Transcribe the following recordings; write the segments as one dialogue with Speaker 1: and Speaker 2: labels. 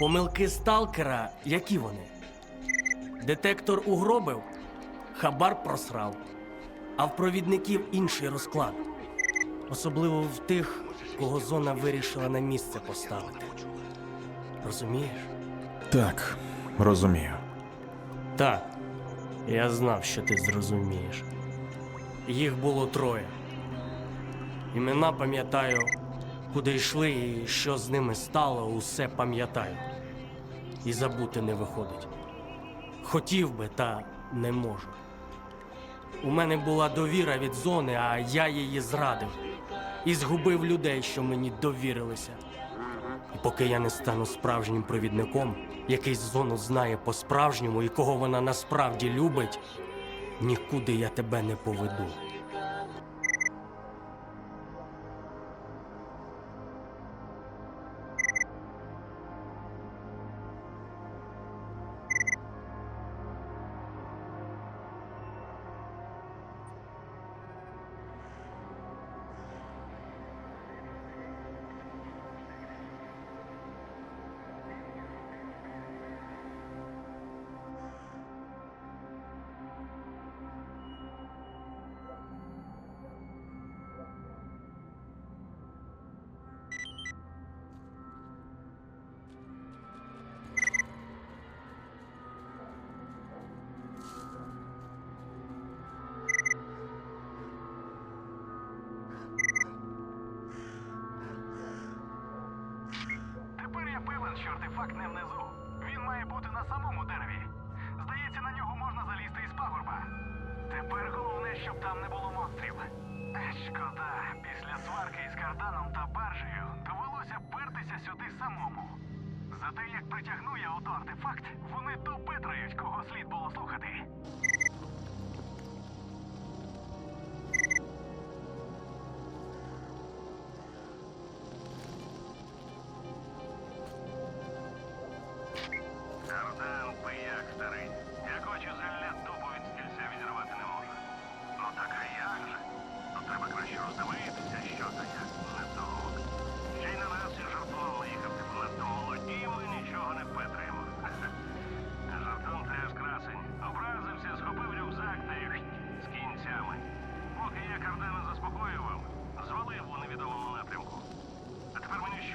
Speaker 1: Помилки сталкера, які вони? Детектор угробив, хабар просрав, а в провідників інший розклад. Особливо в тих, кого зона вирішила на місце поставити. Розумієш?
Speaker 2: Так, розумію.
Speaker 1: Так, я знав, що ти зрозумієш. Їх було троє. Імена пам'ятаю, куди йшли і що з ними стало, усе пам'ятаю. І забути не виходить. Хотів би, та не можу. У мене була довіра від зони, а я її зрадив. І згубив людей, що мені довірилися. І поки я не стану справжнім провідником, який зону знає по-справжньому і кого вона насправді любить, нікуди я тебе не поведу.
Speaker 3: Щоб там не було монстрів. Шкода, після сварки із карданом та баржею довелося пертися сюди самому. Зате як притягну я ото артефакт, вони допитрають, кого слід було слухати.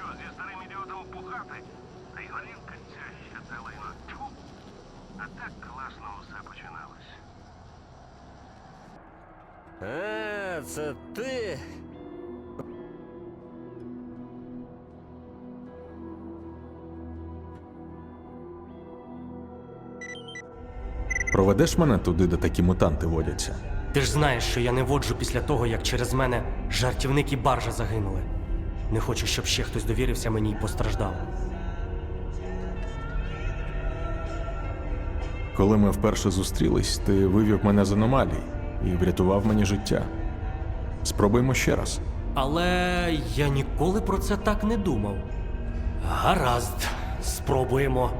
Speaker 3: Що, зі старим ідіотом пухати? Та й горілка ця ще те. Тьфу! А так класно усе починалось.
Speaker 4: А, це ти.
Speaker 2: Проведеш мене туди, де такі мутанти водяться.
Speaker 1: Ти ж знаєш, що я не воджу після того, як через мене жартівник і баржа загинули. Не хочу, щоб ще хтось довірився мені і постраждав.
Speaker 2: Коли ми вперше зустрілись, ти вивів мене з аномалій і врятував мені життя. Спробуємо ще раз.
Speaker 1: Але я ніколи про це так не думав. Гаразд, спробуємо.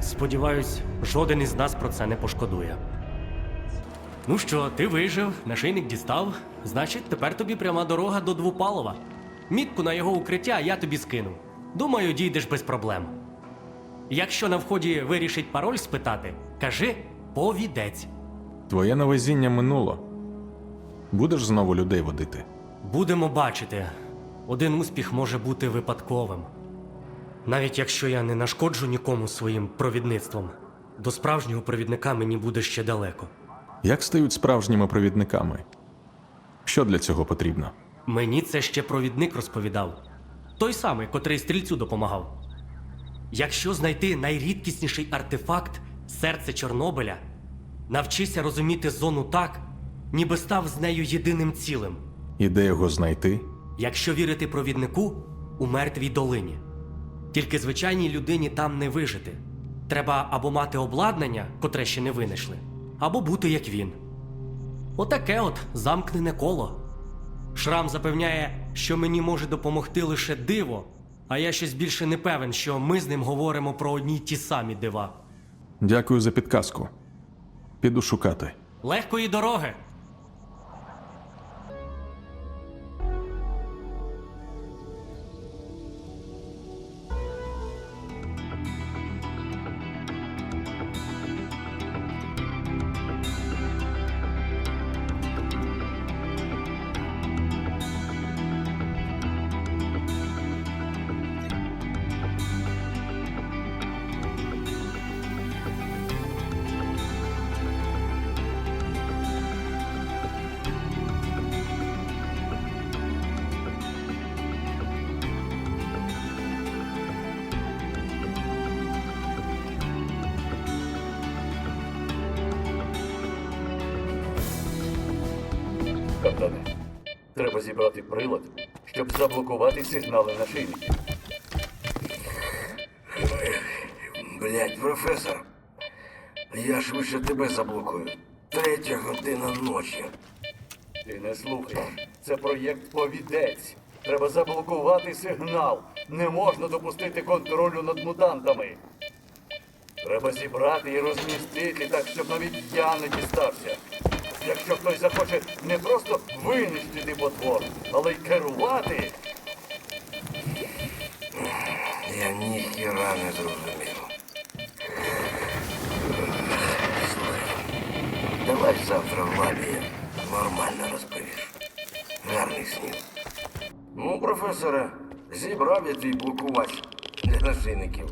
Speaker 1: Сподіваюсь, жоден із нас про це не пошкодує. Ну що, ти вижив, нашийник дістав. Значить, тепер тобі пряма дорога до Двупалова. Мітку на його укриття я тобі скину. Думаю, дійдеш без проблем. Якщо на вході вирішить пароль спитати, кажи повідець.
Speaker 2: Твоє навезіння минуло. Будеш знову людей водити.
Speaker 1: Будемо бачити. Один успіх може бути випадковим. Навіть якщо я не нашкоджу нікому своїм провідництвом, до справжнього провідника мені буде ще далеко.
Speaker 2: Як стають справжніми провідниками? Що для цього потрібно?
Speaker 1: Мені це ще провідник розповідав. Той самий, котрий стрільцю допомагав. Якщо знайти найрідкісніший артефакт серце Чорнобиля, навчися розуміти зону так, ніби став з нею єдиним цілим.
Speaker 2: І де його знайти?
Speaker 1: Якщо вірити провіднику у мертвій долині. Тільки звичайній людині там не вижити. Треба або мати обладнання, котре ще не винайшли, або бути як він. Отаке от замкнене коло. Шрам запевняє, що мені може допомогти лише диво, а я щось більше не певен, що ми з ним говоримо про одні й ті самі дива.
Speaker 2: Дякую за підказку. Піду шукати.
Speaker 1: Легкої дороги!
Speaker 5: Треба зібрати прилад, щоб заблокувати сигнали на шийників.
Speaker 6: Блять, професор. Я швидше тебе заблокую. Третя година ночі.
Speaker 5: Ти не слухаєш. Це проєкт повідець. Треба заблокувати сигнал. Не можна допустити контролю над мутантами. Треба зібрати і розмістити так, щоб навіть я не дістався. Якщо хтось захоче не просто винищити потвор, але й керувати,
Speaker 6: Я ніхіра не зрозумів. Слухай, давай завтра в лабі нормально розповіш. Гарних снів. Ну, професоре, зібрав я твій блокувач для нашийників.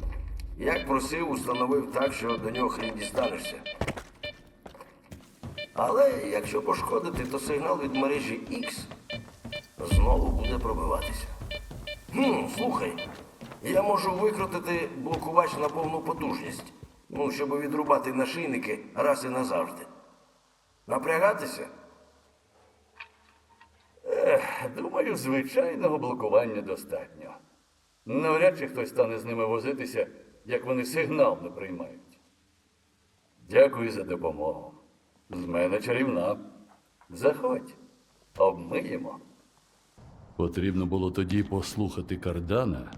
Speaker 6: Як просив, установив так, що до нього хрін дістанешся. Але якщо пошкодити, то сигнал від мережі X знову буде пробиватися. Хм, слухай, я можу викрутити блокувач на повну потужність. Ну, щоб відрубати нашийники раз і назавжди. Напрягатися?
Speaker 5: думаю, звичайного блокування достатньо. Навряд чи хтось стане з ними возитися, як вони сигнал не приймають. Дякую за допомогу. З мене чарівна. Заходь, обмиємо.
Speaker 7: Потрібно було тоді послухати кардана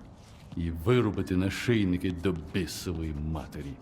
Speaker 7: і вирубити нашийники до бісової матері.